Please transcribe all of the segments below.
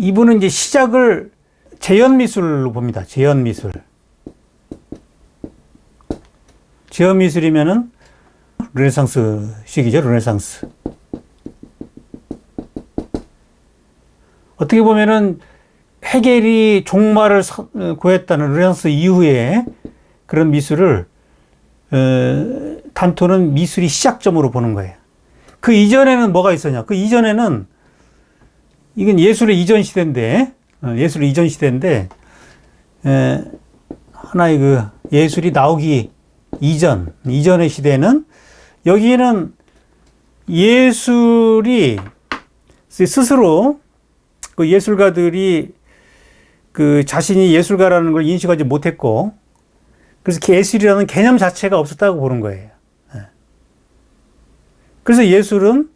이분은 이제 시작을 재현 미술로 봅니다. 재현 미술. 재현 미술이면은 르네상스 시기죠. 르네상스. 어떻게 보면은 헤겔이 종말을 서- 어, 르네상스 이후에 그런 미술을 어, 단토는 미술이 시작점으로 보는 거예요. 그 이전에는 뭐가 있었냐? 그 이전에는 이건 예술의 이전 시대인데 어, 예술의 이전 시대인데 에, 하나의 그 예술이 나오기 이전 이전의 시대는 여기에는 예술이 스스로 그 예술가들이 그 자신이 예술가라는 걸 인식하지 못했고 그래서 예술이라는 개념 자체가 없었다고 보는 거예요. 예. 그래서 예술은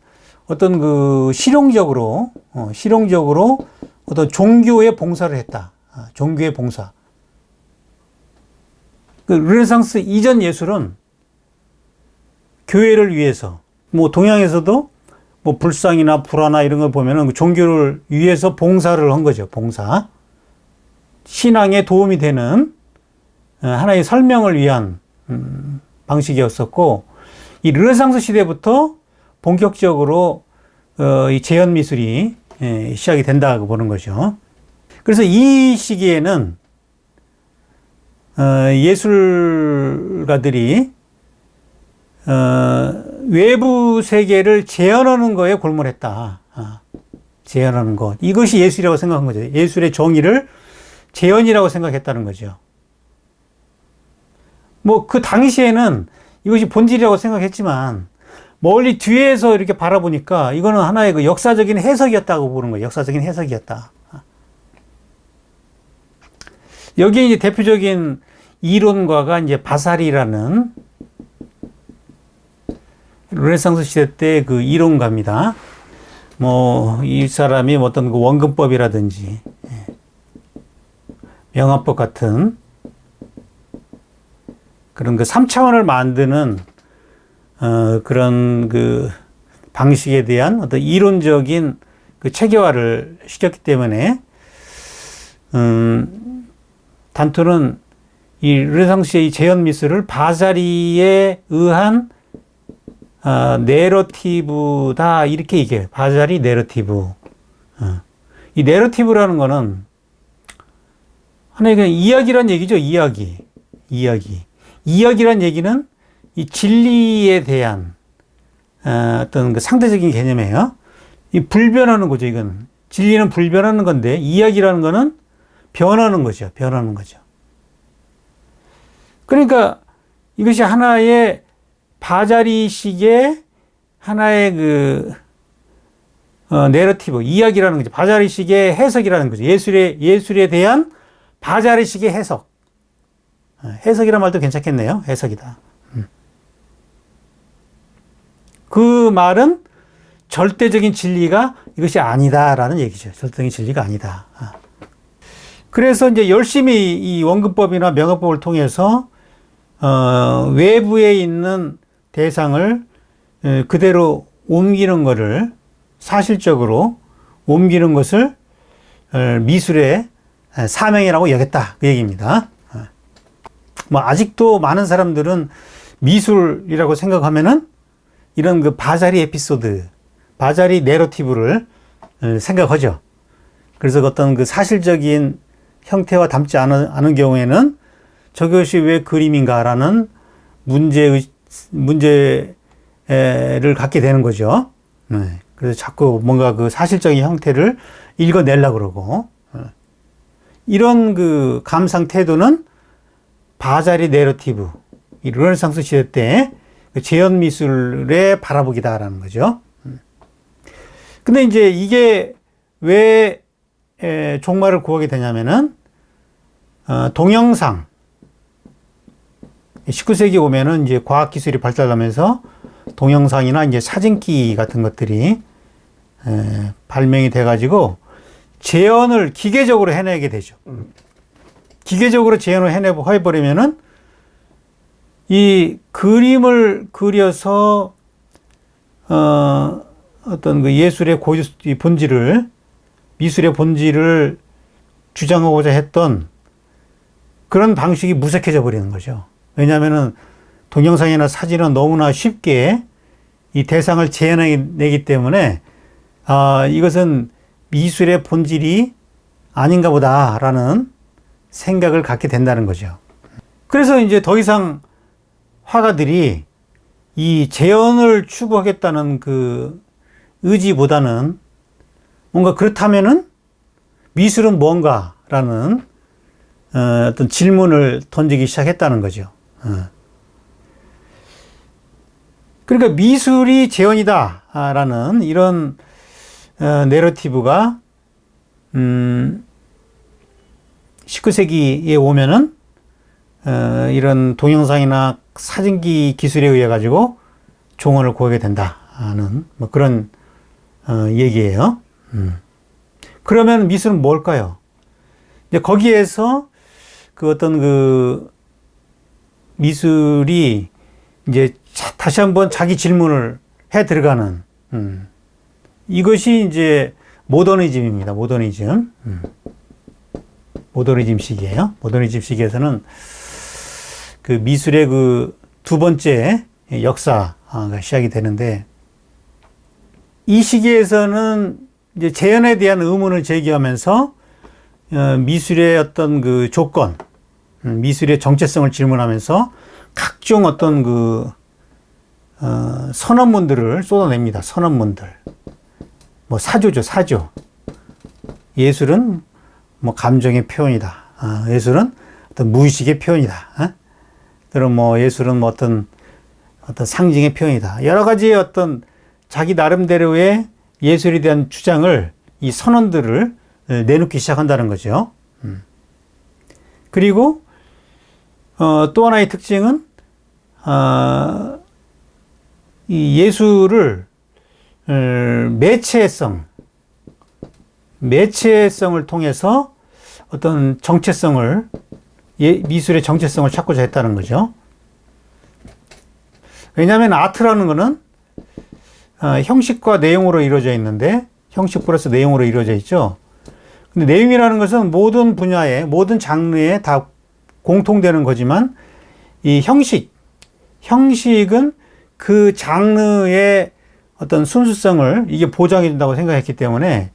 어떤 그 실용적으로 어, 실용적으로 어떤 종교의 봉사를 했다. 아, 종교의 봉사. 그 르네상스 이전 예술은 교회를 위해서 뭐 동양에서도 뭐 불상이나 불화나 이런 걸 보면은 그 종교를 위해서 봉사를 한 거죠. 봉사. 신앙에 도움이 되는 어, 하나의 설명을 위한 음, 방식이었었고 이 르네상스 시대부터 본격적으로 어, 이 재현 미술이 예, 시작이 된다고 보는 거죠. 그래서 이 시기에는 어, 예술가들이 어, 외부 세계를 재현하는 거에 골몰했다. 아, 재현하는 것. 이것이 예술이라고 생각한 거죠. 예술의 정의를 재현이라고 생각했다는 거죠. 뭐 그 당시에는 이것이 본질이라고 생각했지만 멀리 뒤에서 이렇게 바라보니까 이거는 하나의 그 역사적인 해석이었다고 보는 거예요. 역사적인 해석이었다. 여기에 이제 대표적인 이론가가 이제 바사리라는 르네상스 시대 때 그 이론가입니다. 뭐, 이 사람이 어떤 그 원근법이라든지, 예, 명화법 같은 그런 그 3차원을 만드는, 어, 그런 그 방식에 대한 어떤 이론적인 그 체계화를 시켰기 때문에, 음, 단토는 이 르네상스의 이 재현 미술을 바자리에 의한 어, 내러티브다 이렇게 얘기해요. 바자리 내러티브. 어. 이 내러티브라는 거는 하나의 그냥 이야기란 얘기죠. 이야기. 이야기. 이야기란 얘기는 이 진리에 대한 어, 어떤 그 상대적인 개념이에요. 이 불변하는 거죠. 이건 진리는 불변하는 건데 이야기라는 거는 변하는 거죠. 변하는 거죠. 그러니까 이것이 하나의 바자리식의 하나의 그 어, 내러티브 이야기라는 거죠. 바자리식의 해석이라는 거죠. 예술에 예술에 대한 바자리식의 해석. 어, 해석이란 말도 괜찮겠네요. 해석이다. 음. 그 말은 절대적인 진리가 이것이 아니다라는 얘기죠. 절대적인 진리가 아니다. 아. 그래서 이제 열심히 이 원근법이나 명어법을 통해서 어, 외부에 있는 대상을 에, 그대로 옮기는 것을 사실적으로 옮기는 것을 어, 미술의 에, 사명이라고 여겼다 그 얘기입니다. 어. 뭐 아직도 많은 사람들은 미술이라고 생각하면은 이런 그 바자리 에피소드, 바자리 내러티브를 에, 생각하죠. 그래서 어떤 그 사실적인 형태와 담지 않은, 않은 경우에는 저것이 왜 그림인가라는 문제 문제를 갖게 되는 거죠. 네. 그래서 자꾸 뭔가 그 사실적인 형태를 읽어내려 그러고 네. 이런 그 감상 태도는 바자리 내러티브 이 르네상스 시대 때그 재현 미술의 바라보기다라는 거죠. 음. 근데 이제 이게 왜 에, 종말을 구하게 되냐면은 어, 동영상 19세기 오면은 이제 과학 기술이 발달하면서 동영상이나 이제 사진기 같은 것들이 에, 발명이 돼가지고 재현을 기계적으로 해내게 되죠. 기계적으로 재현을 해내 해버리면은 이 그림을 그려서 어, 어떤 그 예술의 고유 본질을 미술의 본질을 주장하고자 했던 그런 방식이 무색해져 버리는 거죠. 왜냐하면은 동영상이나 사진은 너무나 쉽게 이 대상을 재현해내기 때문에 아, 이것은 미술의 본질이 아닌가 보다라는 생각을 갖게 된다는 거죠. 그래서 이제 더 이상 화가들이 이 재현을 추구하겠다는 그 의지보다는 뭔가 그렇다면은 미술은 뭔가라는 어, 어떤 질문을 던지기 시작했다는 거죠. 어. 그러니까 미술이 재현이다라는 이런 어, 내러티브가 음, 19세기에 오면은 어, 이런 동영상이나 사진기 기술에 의해 가지고 종언을 구하게 된다는 뭐 그런 어, 얘기예요. 음. 그러면 미술은 뭘까요? 이제 거기에서 그 어떤 그 미술이 이제 다시 한번 자기 질문을 해 들어가는 음. 이것이 이제 모더니즘입니다. 모더니즘. 음. 모더니즘식이에요. 모더니즘식에서는 그 미술의 그 두 번째 역사가 시작이 되는데 이 시기에서는 이제 재현에 대한 의문을 제기하면서 어, 미술의 어떤 그 조건, 음, 미술의 정체성을 질문하면서 각종 어떤 그 어, 선언문들을 쏟아냅니다. 선언문들. 뭐 사조죠, 사조. 예술은 뭐 감정의 표현이다. 아, 예술은 어떤 무의식의 표현이다. 어? 그럼 뭐 예술은 뭐 어떤 어떤 상징의 표현이다. 여러 가지의 어떤 자기 나름대로의 예술에 대한 주장을 이 선언들을 내놓기 시작한다는 거죠. 음. 그리고 어, 또 하나의 특징은 어, 이 예술을 어, 매체성, 매체성을 통해서 어떤 정체성을 예, 미술의 정체성을 찾고자 했다는 거죠. 왜냐하면 아트라는 것은 어, 형식과 내용으로 이루어져 있는데 형식 플러스 내용으로 이루어져 있죠. 근데 내용이라는 것은 모든 분야에 모든 장르에 다 공통되는 거지만 이 형식 형식은 그 장르의 어떤 순수성을 이게 보장해 준다고 생각했기 때문에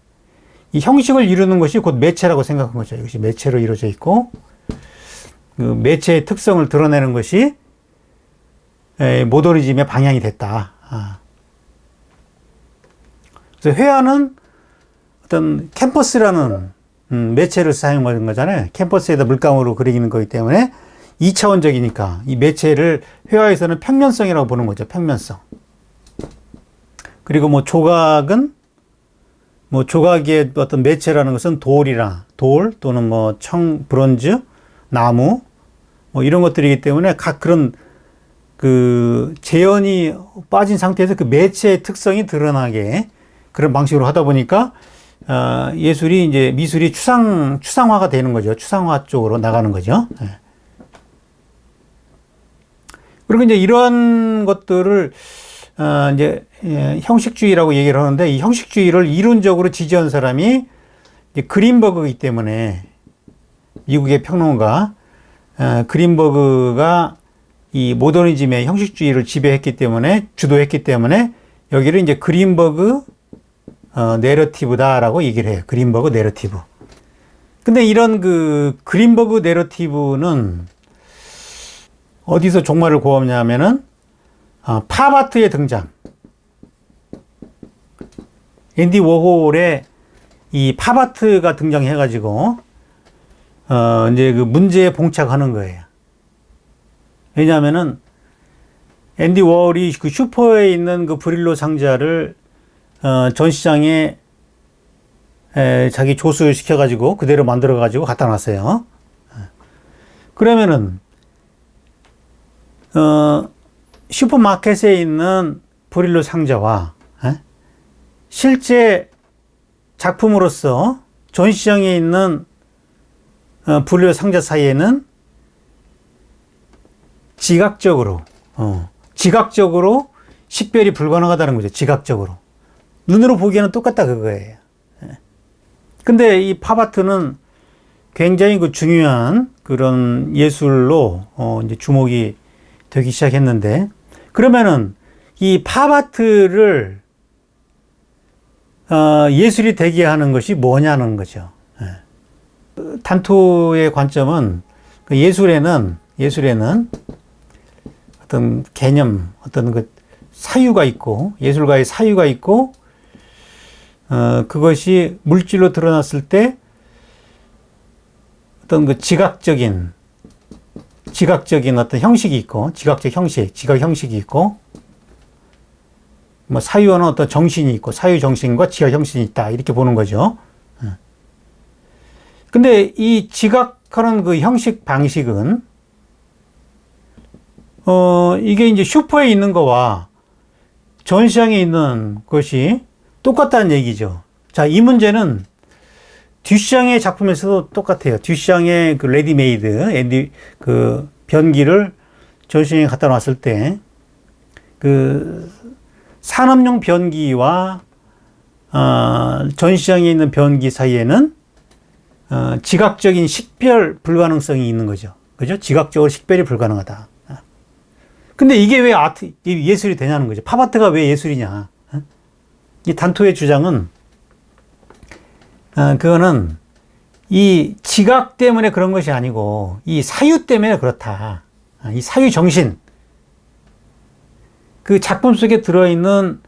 이 형식을 이루는 것이 곧 매체라고 생각한 거죠. 이것이 매체로 이루어져 있고 그 매체의 특성을 드러내는 것이 모더니즘의 방향이 됐다. 아. 그래서 회화는 어떤 캠퍼스라는 음, 매체를 사용하는 거잖아요. 캠퍼스에다 물감으로 그리는 거기 때문에 2차원적이니까 이 매체를 회화에서는 평면성이라고 보는 거죠. 평면성. 그리고 뭐 조각은 뭐 조각의 어떤 매체라는 것은 돌이나 돌 또는 뭐 청, 브론즈, 나무 뭐 이런 것들이기 때문에 각 그런 그 재현이 빠진 상태에서 그 매체의 특성이 드러나게 그런 방식으로 하다 보니까 어, 예술이 이제 미술이 추상 추상화가 되는 거죠. 추상화 쪽으로 나가는 거죠. 예. 그리고 이제 이런 것들을 어, 이제 예, 형식주의라고 얘기를 하는데 이 형식주의를 이론적으로 지지한 사람이 이제 그린버그이기 때문에 미국의 평론가 어, 그린버그가 이 모더니즘의 형식주의를 지배했기 때문에 주도했기 때문에 여기를 이제 그린버그 어, 내러티브다라고 얘기를 해요. 그린버그 내러티브. 근데 이런 그 그린버그 내러티브는 어디서 종말을 고하냐면은 어, 팝아트의 등장. 앤디 워홀의 이 팝아트가 등장해가지고 어, 이제 그 문제에 봉착하는 거예요. 왜냐하면은 앤디 워홀이 그 슈퍼에 있는 그 브릴로 상자를 어, 전시장에 에, 자기 조수를 시켜 가지고 그대로 만들어 가지고 갖다 놨어요. 그러면은 어, 슈퍼마켓에 있는 브릴로 상자와 에? 실제 작품으로서 전시장에 있는 어, 브릴로 상자 사이에는 지각적으로 어, 지각적으로 식별이 불가능하다는 거죠. 지각적으로. 눈으로 보기에는 똑같다 그거예요. 예. 근데 이 팝아트는 굉장히 그 중요한 그런 예술로 어 이제 주목이 되기 시작했는데 그러면은 이 팝아트를 어 예술이 되게 하는 것이 뭐냐는 거죠. 예. 단토의 관점은 그 예술에는 예술에는 어떤 개념, 어떤 그 사유가 있고 예술가의 사유가 있고 어 그것이 물질로 드러났을 때 어떤 그 지각적인 지각적인 어떤 형식이 있고 지각적 형식, 지각 형식이 있고 뭐 사유와는 어떤 정신이 있고 사유 정신과 지각 형식이 있다 이렇게 보는 거죠. 예. 근데 이 지각하는 그 형식 방식은 어 이게 이제 슈퍼에 있는 거와 전시장에 있는 것이 똑같다는 얘기죠. 자, 이 문제는 듀샹의 작품에서도 똑같아요. 듀샹의 그 레디메이드, 앤디, 그 변기를 전시장에 갖다 놨을 때, 그 산업용 변기와 어, 전시장에 있는 변기 사이에는 어, 지각적인 식별 불가능성이 있는 거죠. 그죠? 지각적으로 식별이 불가능하다. 근데 이게 왜 아트, 예술이 되냐는 거죠. 팝아트가 왜 예술이냐. 어? 이 단토의 주장은, 어, 그거는 이 지각 때문에 그런 것이 아니고, 이 사유 때문에 그렇다. 어, 이 사유 정신. 그 작품 속에 들어있는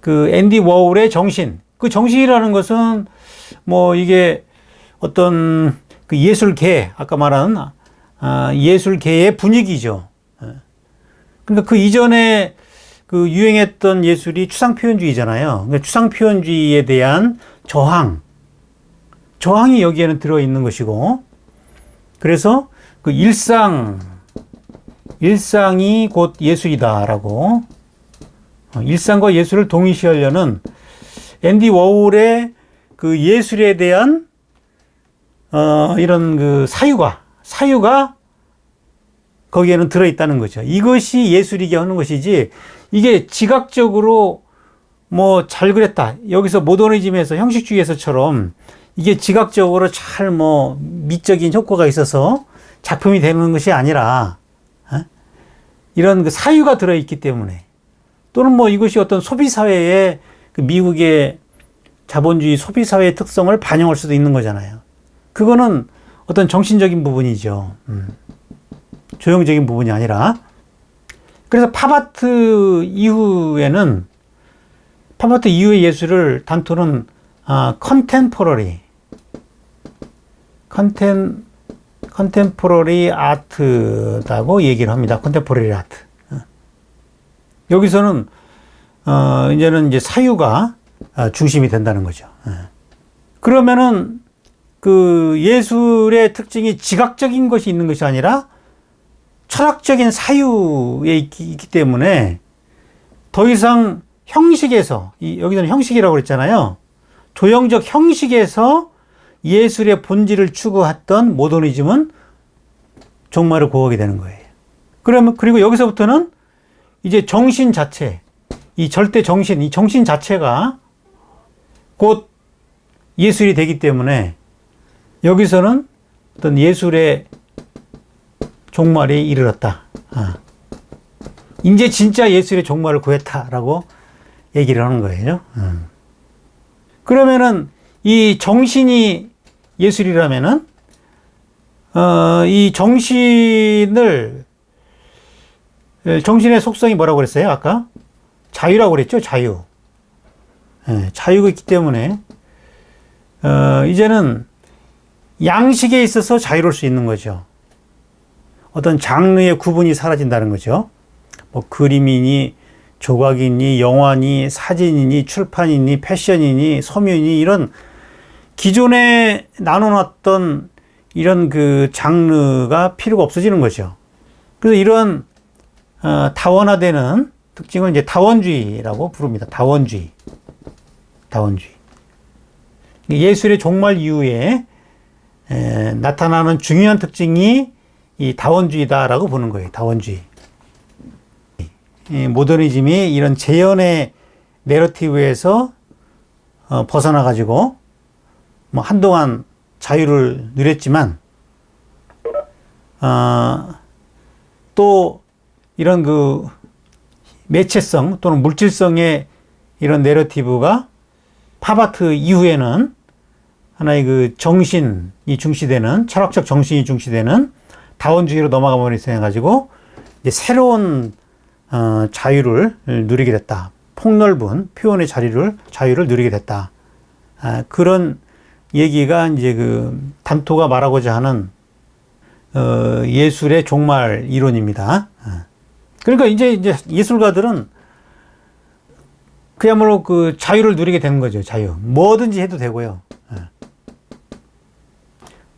그 앤디 워홀의 정신. 그 정신이라는 것은 뭐 이게 어떤 그 예술계, 아까 말한 아, 예술계의 분위기죠. 그러니까 그 이전에 그 유행했던 예술이 추상표현주의잖아요. 그러니까 추상표현주의에 대한 저항, 저항이 여기에는 들어있는 것이고, 그래서 그 일상, 일상이 곧 예술이다라고, 어, 일상과 예술을 동일시하려는 앤디 워홀의 그 예술에 대한 어, 이런 그 사유가, 사유가 거기에는 들어 있다는 거죠. 이것이 예술이게 하는 것이지 이게 지각적으로 뭐 잘 그랬다. 여기서 모더니즘에서 형식주의에서처럼 이게 지각적으로 잘 뭐 미적인 효과가 있어서 작품이 되는 것이 아니라 어? 이런 그 사유가 들어 있기 때문에 또는 뭐 이것이 어떤 소비 사회의 그 미국의 자본주의 소비 사회의 특성을 반영할 수도 있는 거잖아요. 그거는 어떤 정신적인 부분이죠. 음. 조형적인 부분이 아니라 그래서 팝아트 이후에는 팝아트 이후의 예술을 단토는 아, 컨템포러리 컨템 컨템포러리 아트라고 얘기를 합니다. 컨템포러리 아트. 어. 여기서는 어, 이제는 이제 사유가 아, 중심이 된다는 거죠. 어. 그러면은 그 예술의 특징이 지각적인 것이 있는 것이 아니라 철학적인 사유에 있기, 때문에 더 이상 형식에서, 이, 여기서는 형식이라고 그랬잖아요. 조형적 형식에서 예술의 본질을 추구했던 모더니즘은 종말을 고하게 되는 거예요. 그러면, 그리고 여기서부터는 이제 정신 자체, 이 절대 정신, 이 정신 자체가 곧 예술이 되기 때문에 여기서는 어떤 예술의 종말에 이르렀다. 아. 이제 진짜 예술의 종말을 구했다라고 얘기를 하는 거예요. 음. 그러면은 이 정신이 예술이라면은 어, 이 정신을 정신의 속성이 뭐라고 그랬어요? 아까 자유라고 그랬죠. 자유. 예, 자유가 있기 때문에 어, 이제는 양식에 있어서 자유로울 수 있는 거죠. 어떤 장르의 구분이 사라진다는 거죠. 뭐 그림이니 조각이니 영화니 사진이니 출판이니 패션이니 서면이 이런 기존에 나눠놨던 이런 그 장르가 필요가 없어지는 거죠. 그래서 이런 어, 다원화되는 특징을 이제 다원주의라고 부릅니다. 다원주의. 다원주의. 예술의 종말 이후에 에, 나타나는 중요한 특징이 이 다원주의다라고 보는 거예요. 다원주의. 이 모더니즘이 이런 재현의 내러티브에서 어, 벗어나 가지고 뭐 한동안 자유를 누렸지만 어, 또 이런 그 매체성 또는 물질성의 이런 내러티브가 팝아트 이후에는 하나의 그 정신이 중시되는 철학적 정신이 중시되는 다원주의로 넘어가 버리서 해가지고 이제 새로운 어, 자유를 누리게 됐다. 폭넓은 표현의 자리를 자유를 누리게 됐다. 아, 그런 얘기가 이제 그 단토가 말하고자 하는 어, 예술의 종말 이론입니다. 아. 그러니까 이제 이제 예술가들은 그야말로 그 자유를 누리게 되는 거죠. 자유. 뭐든지 해도 되고요.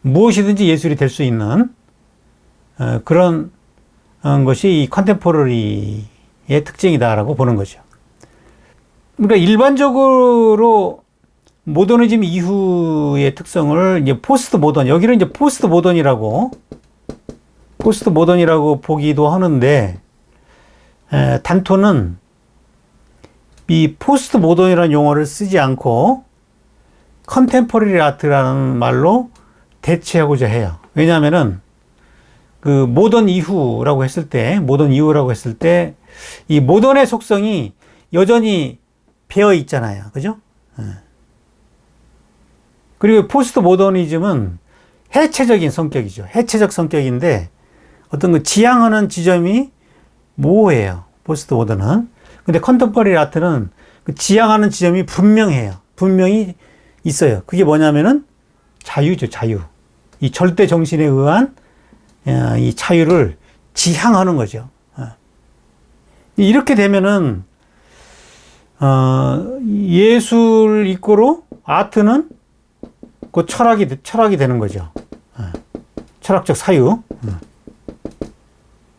아. 무엇이든지 예술이 될 수 있는 어, 그런 어, 것이 이 컨템포러리의 특징이다라고 보는 거죠. 그러니까 일반적으로 모더니즘 이후의 특성을 이제 포스트 모던 여기를 이제 포스트 모던이라고 포스트 모던이라고 보기도 하는데 에, 단토는 이 포스트 모던이라는 용어를 쓰지 않고 컨템포러리 아트라는 말로 대체하고자 해요. 왜냐하면은 그 모던 이후라고 했을 때 모던 이후라고 했을 때 이 모던의 속성이 여전히 배어 있잖아요. 그죠? 예. 그리고 포스트 모더니즘은 해체적인 성격이죠. 해체적 성격인데 어떤 그 지향하는 지점이 모호해요. 포스트 모던은. 근데 컨템퍼리 아트는 그 지향하는 지점이 분명해요. 분명히 있어요. 그게 뭐냐면은 자유죠, 자유. 이 절대 정신에 의한 어, 이 자유를 지향하는 거죠. 어. 이렇게 되면은 어, 예술 이꼬로 아트는 그 철학이 철학이 되는 거죠. 어. 철학적 사유. 어.